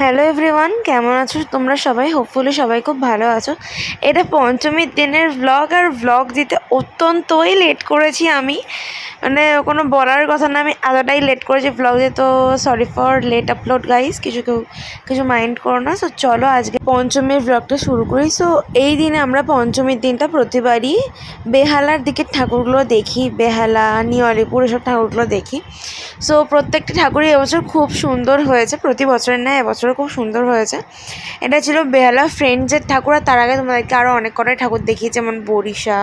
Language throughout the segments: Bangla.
হ্যালো এভরিওয়ান কেমন আছো তোমরা সবাই? হোপফুলি সবাই খুব ভালো আছো। এটা পঞ্চমীর দিনের ভ্লগ আর ভ্লগ দিতে অত্যন্তই লেট করেছি আমি। মানে কোনো বলার কথা না, আমি এতটাই লেট করেছি ব্লগ দিয়ে তো sorry for late upload guys কিছু কেউ, কিছু মাইন্ড করো না। সো চলো আজকে পঞ্চমীর ভ্লগটা শুরু করি। সো এই দিনে আমরা পঞ্চমীর দিনটা প্রতিবারই বেহালার দিকের ঠাকুরগুলো দেখি। বেহালা নিউ আলিপুর এসব ঠাকুরগুলো দেখি। সো প্রত্যেকটা ঠাকুরই এবছর খুব সুন্দর হয়েছে। প্রতি বছরের ন্যায় এবছরও খুব সুন্দর হয়েছে। এটা ছিল বেহালা ফ্রেন্ডসের ঠাকুর আর তার আগে তোমাদেরকে আরও অনেক কটাই ঠাকুর দেখিয়েছি, যেমন বরিশা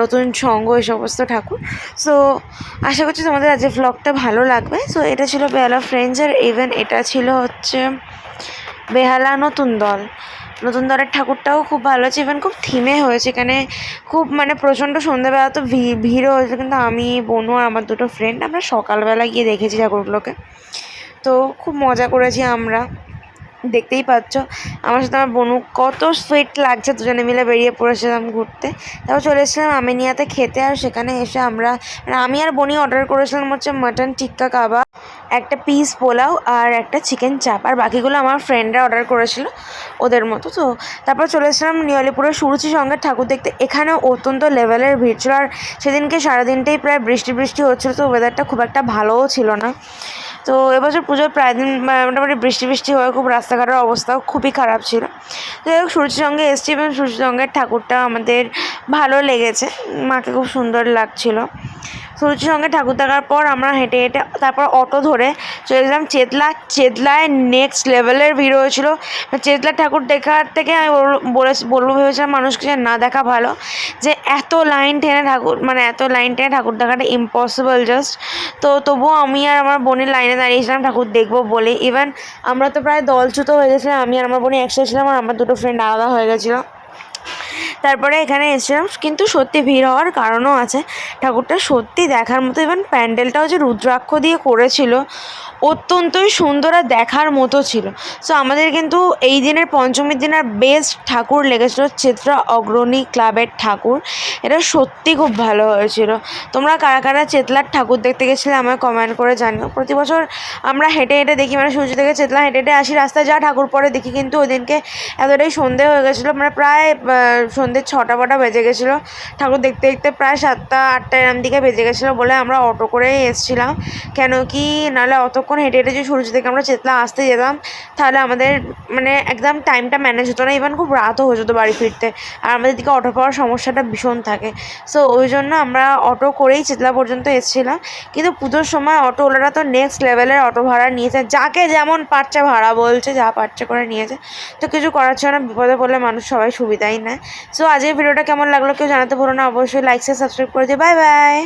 নতুন সঙ্গ এই সমস্ত ঠাকুর। সো আশা করছি তোমাদের আজকের ভ্লগটা ভালো লাগবে। সো এটা ছিল বেহালা ফ্রেন্ডসের ইভেন এটা ছিল হচ্ছে বেহালা নতুন দল। নতুন দলের ঠাকুরটাও খুব ভালো হয়েছে ইভেন খুব থিমে হয়েছে। এখানে খুব মানে প্রচণ্ড সন্ধ্যাবেলা তো ভি- ভিড়ও হয়েছে, কিন্তু আমি, বনু আর আমার দুটো ফ্রেন্ড আমরা সকালবেলা গিয়ে দেখেছি ঠাকুরগুলোকে। তো খুব মজা করেছি আমরা। দেখতেই পাচ্ছ, আমার সাথে আমার বনু কত সুইট লাগছে, দুজনে মিলে বেরিয়ে পড়েছিলাম ঘুরতে। তারপর চলে এসেছিলাম আমিনিয়াতে খেতে, আর সেখানে এসে আমরা মানে আমি আর বনি অর্ডার করেছিলাম হচ্ছে মাটন টিক্কা কাবাব একটা পিস পোলাও আর একটা চিকেন চাপ আর বাকিগুলো আমার ফ্রেন্ডরা অর্ডার করেছিল ওদের মতো। তো তারপর চলে এসেছিলাম নিউ আলিপুরের সুরুচি সঙ্গের ঠাকুর দেখতে, এখানেও অত্যন্ত লেভেলের ভিড় ছিল, আর সেদিনকে সারাদিনটাই প্রায় বৃষ্টি বৃষ্টি হচ্ছিল, তো ওয়েদারটা খুব একটা ভালোও ছিল না। তো এবছর পুজোর প্রায় দিন মানে মোটামুটি বৃষ্টি বৃষ্টি হয়ে খুব রাস্তাঘাটের অবস্থাও খুবই খারাপ ছিল। যাই হোক সূর্যসঙ্গে এসছি এবং সূর্যসঙ্গের ঠাকুরটা আমাদের ভালো লেগেছে। মাকে খুব সুন্দর লাগছিল। সূর্যসঙ্গে ঠাকুর দেখার পর আমরা হেঁটে হেঁটে তারপর অটো ধরে চলে গেলাম চেতলা, চেতলায় নেক্সট লেভেলের ভিড় হয়েছিল। চেতলা ঠাকুর দেখার থেকে আমি বল- বলে, বলব ভেবেছিলাম মানুষকে যে না দেখা ভালো। যে এত লাইন টেনে ঠাকুর মানে এত লাইন টেনে ঠাকুর দেখাটা ইম্পসিবল জাস্ট তো তবুও আমি আর আমার বোনের লাইনে দাঁড়িয়েছিলাম, ঠাকুর দেখব বলে। ইভেন আমরা তো প্রায় দলচ্যুত হয়ে গেছিলাম, আমি আর আমার বোনে একসাথে ছিলাম আর আমার দুটো ফ্রেন্ড আলাদা হয়ে গেছিল। তারপরে এখানে এসেছিলাম কিন্তু সত্যি ভিড় হওয়ার কারণও আছে। ঠাকুরটা সত্যি দেখার মতো ইভেন প্যান্ডেলটাও যে রুদ্রাক্ষ দিয়ে করেছিল অত্যন্তই সুন্দর আর দেখার মতো ছিল। সো আমাদের কিন্তু এই দিনের পঞ্চমীর দিন আর বেস্ট ঠাকুর লেগেছিলো চিত্রা অগ্রণী ক্লাবের ঠাকুর। এটা সত্যি খুব ভালো হয়েছিল। তোমরা কারা কারা চেতলার ঠাকুর দেখতে গেছিলে আমায় কমেন্ট করে জানিও। প্রতি বছর আমরা হেঁটে হেঁটে দেখি মানে সূর্য থেকে চেতলা হেঁটে হেঁটে আসি রাস্তায় যা ঠাকুর পরে দেখি কিন্তু ওই দিনকে এতটাই সন্ধে হয়ে গেছিল মানে প্রায় আহ, সন্ধে ছটা ফটা বেজে গেছিল। ঠাকুর দেখতে দেখতে প্রায় সাতটা, আটটা এরম দিকে বেজে গেছিল বলে আমরা অটো করেই এসেছিলাম। কেন কি নাহলে অতক্ষণ হেঁটে হেঁটে যে সূর্য থেকে আমরা চেতলা আসতে যেতাম, তাহলে আমাদের মানে একদম টাইমটা ম্যানেজ হতো না। ইভেন খুব রাতও হয়ে যেত বাড়ি ফিরতে। আর আমাদের দিকে অটো পাওয়ার সমস্যাটা ভীষণ থাকে। সো ওই জন্য আমরা অটো করেই চেতলা পর্যন্ত এসেছিলাম। কিন্তু পুজোর সময় অটোওয়ালারা তো নেক্সট লেভেলের অটো ভাড়া নিয়েছে। যাকে যেমন পারছে ভাড়া বলছে, যা পারছে করে নিয়েছে। তো কিছু করার ছিল না। বিপদে পড়লে মানুষ সবাই সুবিধাই নেয়। সো আজকের ভিডিওটা কেমন লাগল কেউ জানাতে ভুলো না। অবশ্যই লাইক সাবস্ক্রাইব করে দিও। Bye bye